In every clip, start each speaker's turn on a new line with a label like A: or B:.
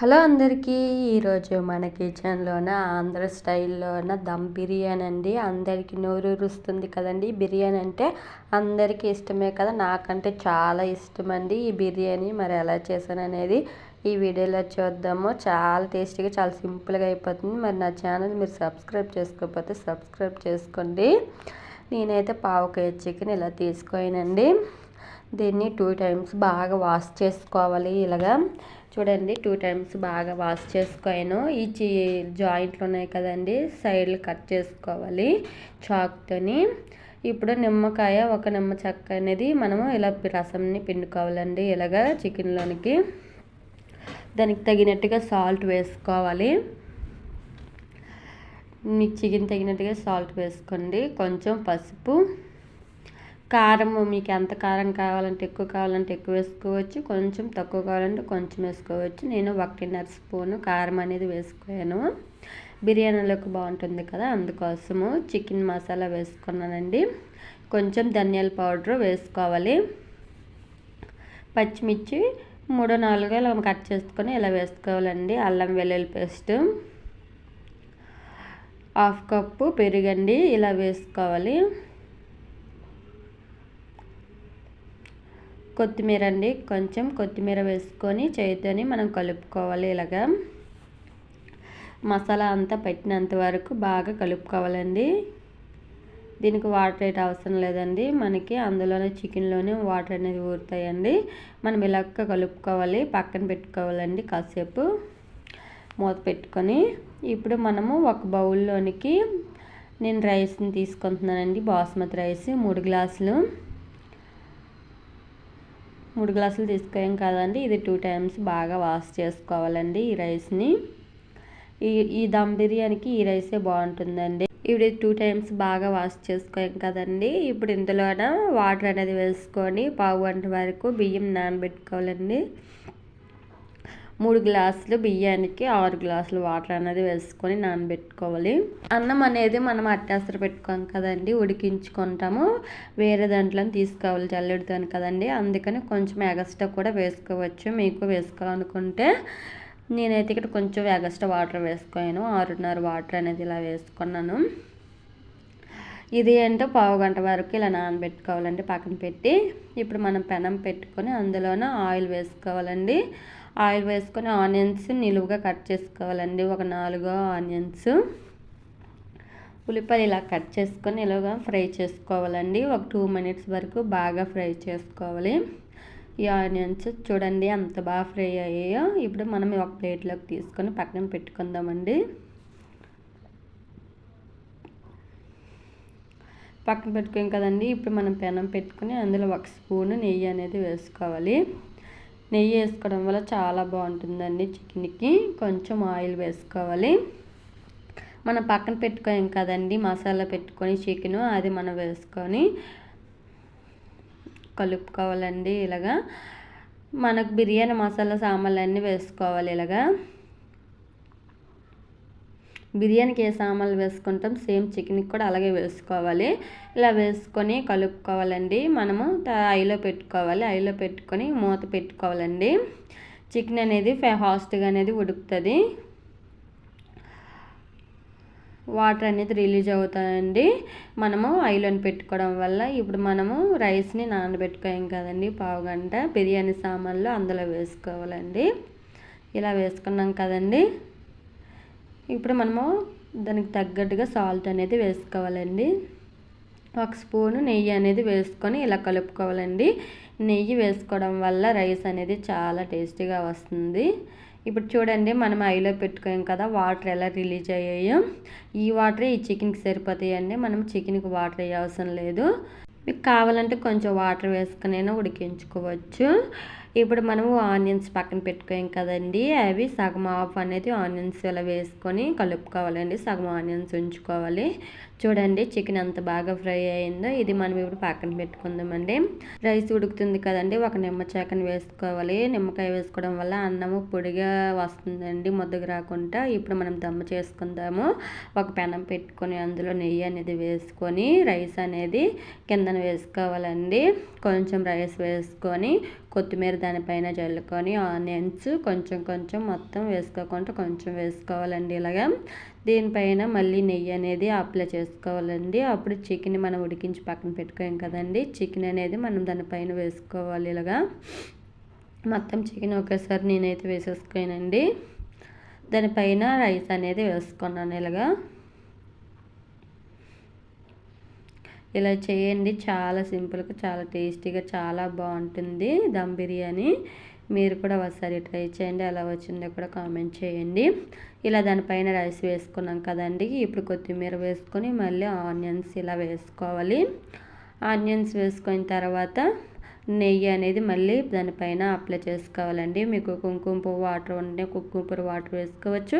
A: Hello అందరికీ ఈరోజు మన కిచెన్లోన ఆంధ్ర స్టైల్లోన దమ్ బిర్యానీ అండి అందరికీ నోరు రుస్తుంది కదండి. బిర్యానీ అంటే అందరికీ ఇష్టమే కదా. నాకంటే చాలా ఇష్టం అండి ఈ బిర్యానీ. మరి ఎలా చేశాను అనేది ఈ వీడియోలో చూద్దాము. చాలా టేస్టీగా చాలా సింపుల్గా అయిపోతుంది. మరి నా ఛానల్ మీరు సబ్స్క్రైబ్ చేసుకోకపోతే సబ్స్క్రైబ్ చేసుకోండి. నేనైతే పావు కేజీ చికెన్ ఇలా తీసుకోనండి దీన్ని టూ టైమ్స్ బాగా వాష్ చేసుకోవాలి ఇలాగా. చూడండి టూ టైమ్స్ బాగా వాష్ చేసుకోను ఈ చీ జాయింట్లు ఉన్నాయి కదండి సైడ్లు కట్ చేసుకోవాలి చాక్తోని ఇప్పుడు నిమ్మకాయ ఒక నిమ్మ చెక్క అనేది మనము ఇలా రసంని పిండుకోవాలండి ఇలాగా చికెన్లోనికి దానికి తగినట్టుగా సాల్ట్ వేసుకోవాలి. మీకు చికెన్ తగినట్టుగా సాల్ట్ వేసుకోండి కొంచెం పసుపు. కారం మీకు ఎంత కారం కావాలంటే ఎక్కువ కావాలంటే ఎక్కువ వేసుకోవచ్చు. కొంచెం తక్కువ కావాలంటే కొంచెం వేసుకోవచ్చు. నేను ఒకటిన్నర స్పూను కారం అనేది వేసుకోయాను బిర్యానీలోకి బాగుంటుంది కదా అందుకోసము చికెన్ మసాలా వేసుకున్నానండి. కొంచెం ధనియాల పౌడర్ వేసుకోవాలి. పచ్చిమిర్చి మూడు నాలుగు ఇలా కట్ చేసుకొని ఇలా వేసుకోవాలండి. అల్లం వెల్లుల్లి పేస్ట్ హాఫ్ కప్పు పెరుగండి ఇలా వేసుకోవాలి. కొత్తిమీర అండి కొంచెం కొత్తిమీర వేసుకొని చేతితోని మనం కలుపుకోవాలి ఇలాగా. మసాలా అంతా పెట్టినంత వరకు బాగా కలుపుకోవాలండి. దీనికి వాటర్ అయితే అవసరం లేదండి. మనకి అందులోనే చికెన్లోనే వాటర్ అనేది ఊరుతాయండి. మనం ఇలాగ కలుపుకోవాలి. పక్కన పెట్టుకోవాలండి కాసేపు. మూత పెట్టుకొని ఇప్పుడు మనము ఒక బౌల్లోనికి నేను రైస్ని తీసుకుంటున్నానండి. బాస్మతి రైస్ మూడు గ్లాసులు. మూడు గ్లాసులు తీసుకోయాం కదండి. ఇది టూ టైమ్స్ బాగా వాష్ చేసుకోవాలండి ఈ రైస్ని. ఈ ఈ దమ్ బిర్యానీకి ఈ రైసే బాగుంటుందండి. ఇవి టూ టైమ్స్ బాగా వాష్ చేసుకోయాం కదండి. ఇప్పుడు ఇందులోన వాటర్ అనేది వేసుకొని పావు గంట వరకు బియ్యం నానబెట్టుకోవాలండి. మూడు గ్లాసులు బియ్యానికి ఆరు గ్లాసులు వాటర్ అనేది వేసుకొని నానబెట్టుకోవాలి. అన్నం అనేది మనం అట్టాసర పెట్టుకోం కదండి ఉడికించుకుంటాము. వేరే దాంట్లో తీసుకోవాలి చల్లెడుతాను కదండి. అందుకని కొంచెం ఎగస్ట్రా కూడా వేసుకోవచ్చు. మీకు వేసుకోవాలనుకుంటే నేనైతే ఇక్కడ కొంచెం ఎగస్ట్రా వాటర్ వేసుకోను. ఆరున్నర వాటర్ అనేది ఇలా వేసుకున్నాను. ఇది ఏంటో పావు గంట వరకు ఇలా నానబెట్టుకోవాలండి పక్కన పెట్టి. ఇప్పుడు మనం పెనం పెట్టుకొని అందులోనే ఆయిల్ వేసుకోవాలండి. ఆయిల్ వేసుకొని ఆనియన్స్ నిలువుగా కట్ చేసుకోవాలండి. ఒక నాలుగు ఆనియన్స్. ఉల్లిపాయలు ఇలా కట్ చేసుకొని ఇలాగా ఫ్రై చేసుకోవాలండి. ఒక టూ మినిట్స్ వరకు బాగా ఫ్రై చేసుకోవాలి. ఈ ఆనియన్స్ చూడండి అంత బాగా ఫ్రై అయ్యాయో. ఇప్పుడు మనం ఒక ప్లేట్లోకి తీసుకొని పక్కన పెట్టుకుందామండి. పక్కన పెట్టుకోం కదండి. ఇప్పుడు మనం పెనం పెట్టుకుని అందులో ఒక స్పూన్ నెయ్యి అనేది వేసుకోవాలి. నెయ్యి వేసుకోవడం వల్ల చాలా బాగుంటుందండి చికెన్కి. కొంచెం ఆయిల్ వేసుకోవాలి. మనం పక్కన పెట్టుకోం కదండి మసాలా పెట్టుకొని చికెన్ అది మనం వేసుకొని కలుపుకోవాలండి ఇలాగా. మనకు బిర్యానీ మసాలా సామాన్లు అన్నీ వేసుకోవాలి ఇలాగా. బిర్యానీకి ఏ సామాన్లు వేసుకుంటాం. సేమ్ చికెన్కి కూడా అలాగే వేసుకోవాలి. ఇలా వేసుకొని కలుపుకోవాలండి. మనము ఐలో పెట్టుకోవాలి. ఐలో పెట్టుకొని మూత పెట్టుకోవాలండి. చికెన్ అనేది ఫాస్ట్గా అనేది ఉడుకుతుంది. వాటర్ అనేది రిలీజ్ అవుతాయండి. మనము ఐలోని పెట్టుకోవడం వల్ల ఇప్పుడు మనము రైస్ని నానబెట్టుకోం కదండి పావు గంట. బిర్యానీ సామాన్లు అందులో వేసుకోవాలండి. ఇలా వేసుకున్నాం కదండి. ఇప్పుడు మనము దానికి తగ్గట్టుగా సాల్ట్ అనేది వేసుకోవాలండి. ఒక స్పూను నెయ్యి అనేది వేసుకొని ఇలా కలుపుకోవాలండి. నెయ్యి వేసుకోవడం వల్ల రైస్ అనేది చాలా టేస్టీగా వస్తుంది. ఇప్పుడు చూడండి మనం ఐలో పెట్టుకోం కదా వాటర్ ఎలా రిలీజ్ అయ్యాయో. ఈ వాటర్ ఈ చికెన్కి సరిపోతాయండి. మనం చికెన్కి వాటర్ అయ్యే అవసరం లేదు. మీకు కావాలంటే కొంచెం వాటర్ వేసుకునైనా ఉడికించుకోవచ్చు. ఇప్పుడు మనము ఆనియన్స్ పక్కన పెట్టుకోం కదండి. అవి సగం ఆఫ్ అనేది ఆనియన్స్ ఇలా వేసుకొని కలుపుకోవాలండి. సగం ఆనియన్స్ ఉంచుకోవాలి. చూడండి చికెన్ ఎంత బాగా ఫ్రై అయిందో. ఇది మనం ఇప్పుడు పక్కన పెట్టుకుందామండి. రైస్ ఉడుకుతుంది కదండి. ఒక నిమ్మచాకని వేసుకోవాలి. నిమ్మకాయ వేసుకోవడం వల్ల అన్నము పొడిగా వస్తుందండి ముద్దకు రాకుండా. ఇప్పుడు మనం దమ్మ చేసుకుందాము. ఒక పెనం పెట్టుకొని అందులో నెయ్యి అనేది వేసుకొని రైస్ అనేది కిందన వేసుకోవాలండి. కొంచెం రైస్ వేసుకొని కొత్తిమీర దానిపైన చల్లుకొని ఆనియన్స్ కొంచెం కొంచెం మొత్తం వేసుకోకుండా కొంచెం వేసుకోవాలండి ఇలాగా. దీనిపైన మళ్ళీ నెయ్యి అనేది అప్లై చేసుకోవాలండి. అప్పుడు చికెన్ మనం ఉడికించి పక్కన పెట్టుకోం కదండి. చికెన్ అనేది మనం దానిపైన వేసుకోవాలి ఇలాగా. మొత్తం చికెన్ ఒకేసారి నేనైతే వేసేసుకోనండి దానిపైన రైస్ అనేది వేసుకున్నాను ఇలాగా. ఇలా చేయండి. చాలా సింపుల్గా చాలా టేస్టీగా చాలా బాగుంటుంది దమ్ బిర్యానీ. మీరు కూడా ఒకసారి ట్రై చేయండి. ఎలా వచ్చిందో కూడా కామెంట్ చేయండి. ఇలా దానిపైన రైస్ వేసుకున్నాం కదండి. ఇప్పుడు కొత్తిమీర వేసుకొని మళ్ళీ ఆనియన్స్ ఇలా వేసుకోవాలి. ఆనియన్స్ వేసుకున్న తర్వాత నెయ్యి అనేది మళ్ళీ దానిపైన అప్లై చేసుకోవాలండి. మీకు కుంకుమ పువ్వు వాటర్ ఉంటే కుంకుమ పువ్వు వాటర్ వేసుకోవచ్చు.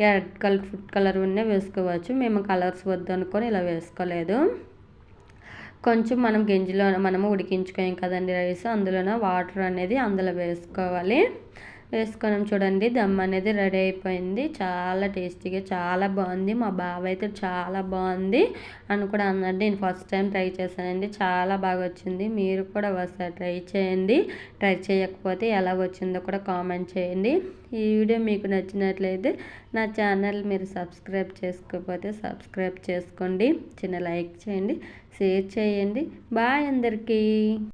A: రెడ్ కలర్ ఫుడ్ కలర్ ఉంటే వేసుకోవచ్చు. మేము కలర్స్ వద్దు అనుకొని ఇలా వేసుకోలేదు. కొంచెం మనం గింజలో మనము ఉడికించుకోం కదండి రైస్. అందులోన వాటర్ అనేది అందులో వేసుకోవాలి. వేసుకున్నాం చూడండి. దమ్ అనేది రెడీ అయిపోయింది. చాలా టేస్టీగా చాలా బాగుంది. మా బావ అయితే చాలా బాగుంది అని కూడా అన్నాడు. నేను ఫస్ట్ టైం ట్రై చేశానండి. చాలా బాగా వచ్చింది. మీరు కూడా ఒకసారి ట్రై చేయండి. ట్రై చేయకపోతే ఎలా వచ్చిందో కూడా కామెంట్ చేయండి. ఈ వీడియో మీకు నచ్చినట్లయితే నా ఛానల్ మీరు సబ్స్క్రైబ్ చేసుకోకపోతే సబ్స్క్రైబ్ చేసుకోండి. చిన్న లైక్ చేయండి. షేర్ చేయండి. బాయ్ అందరికీ.